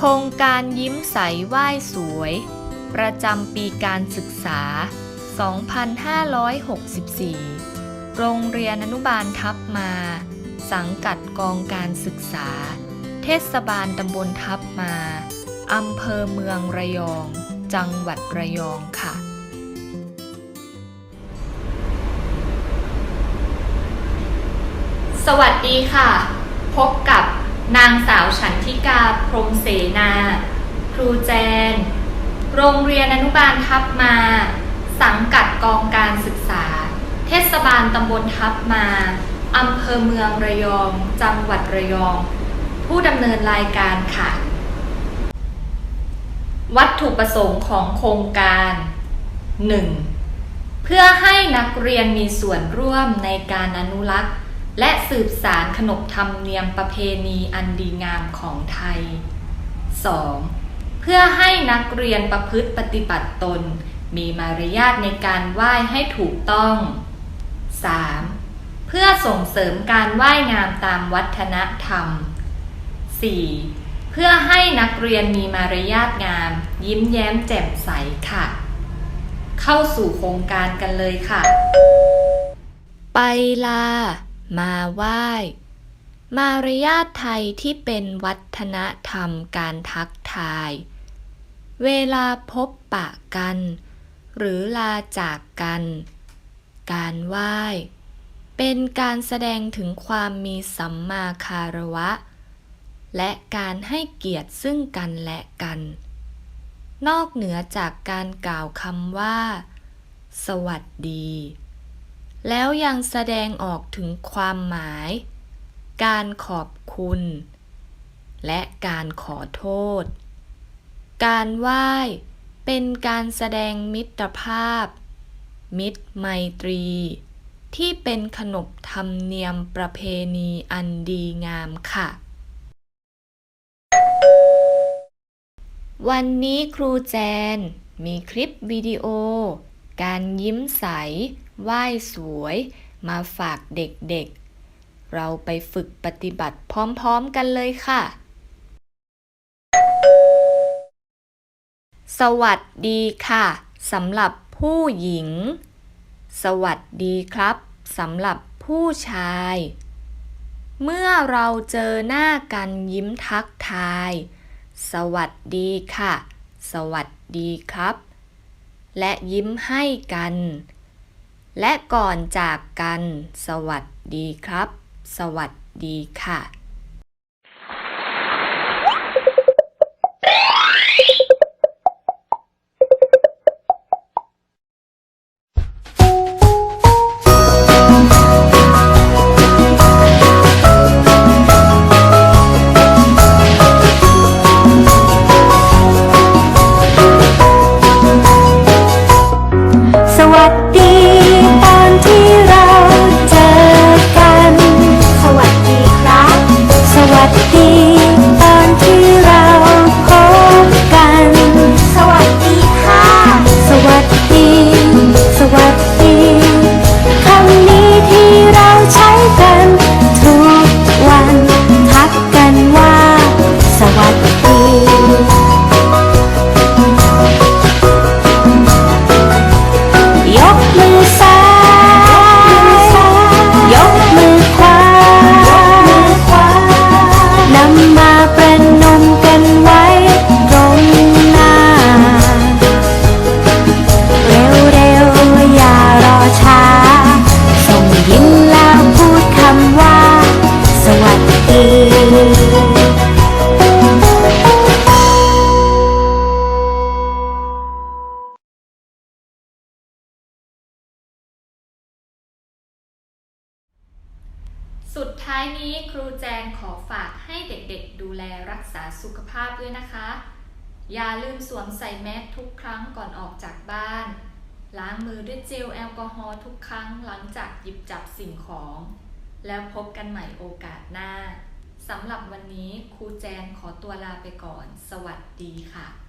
โครงการยิ้มใสไหว้สวย ประจำปีการศึกษา 2564 โรงเรียนอนุบาลทับมา สังกัดกองการศึกษา เทศบาลตำบลทับมา อำเภอเมืองระยอง จังหวัดระยองค่ะสวัสดีค่ะ พบกับ นางสาวฉันทิกาพรหมเสนา ครูแจน โรงเรียนอนุบาลทับมา สังกัดกองการศึกษา เทศบาลตำบลทับมาอำเภอเมืองระยอง จังหวัดระยอง ผู้ดำเนินรายการค่ะ วัตถุประสงค์ของโครงการ 1. เพื่อให้นักเรียนมีส่วนร่วมในการอนุรักษ์ และสืบสารขนบธรรมเนียมประเพณีอันดีงามของไทย 2. เพื่อให้นักเรียนประพฤติปฏิบัติตน มีมารยาทในการไหว้ให้ถูกต้อง 3. เพื่อส่งเสริมการไหว้งามตามวัฒนธรรม 4. เพื่อให้นักเรียนมีมารยาทงาม ยิ้มแย้มแจ่มใสค่ะ เข้าสู่โครงการกันเลยค่ะ ไปลา มาไหว้ มารยาทไทยที่เป็นวัฒนธรรมการทักทาย เวลาพบปะกัน หรือลาจากกัน การไหว้ เป็นการแสดงถึงความมีสัมมาคารวะ และการให้เกียรติซึ่งกันและกัน นอกเหนือจากการกล่าวคำว่า สวัสดี แล้วยังแสดงออกถึงความหมาย การขอบคุณ และการขอโทษ การไหว้เป็นการแสดงมิตรภาพ มิตรไมตรี ที่เป็นขนบธรรมเนียมประเพณีอันดีงามค่ะ วันนี้ครูแจนมีคลิปวิดีโอ การยิ้มใส ไหว้สวยมาฝากเด็กๆ เราไปฝึกปฏิบัติพร้อมๆกันเลยค่ะ สวัสดีค่ะสำหรับผู้หญิง สวัสดีครับสำหรับผู้ชาย เมื่อเราเจอหน้ากันยิ้มทักทาย สวัสดีค่ะ สวัสดีครับ และยิ้มให้กัน และก่อนจากกัน สวัสดีครับ สวัสดีค่ะสวัสดี ส สุดท้ายนี้ครูแจงขอฝากให้เด็กๆ ดูแลรักษาสุขภาพด้วยนะคะ อย่าลืมสวมใส่แมสทุกครั้งก่อนออกจากบ้าน ล้างมือด้วยเจลแอลกอฮอล์ทุกครั้งหลังจากหยิบจับสิ่งของ แล้วพบกันใหม่โอกาสหน้าสำหรับวันนี้ครูแจนขอตัวลาไปก่อน สวัสดีค่ะ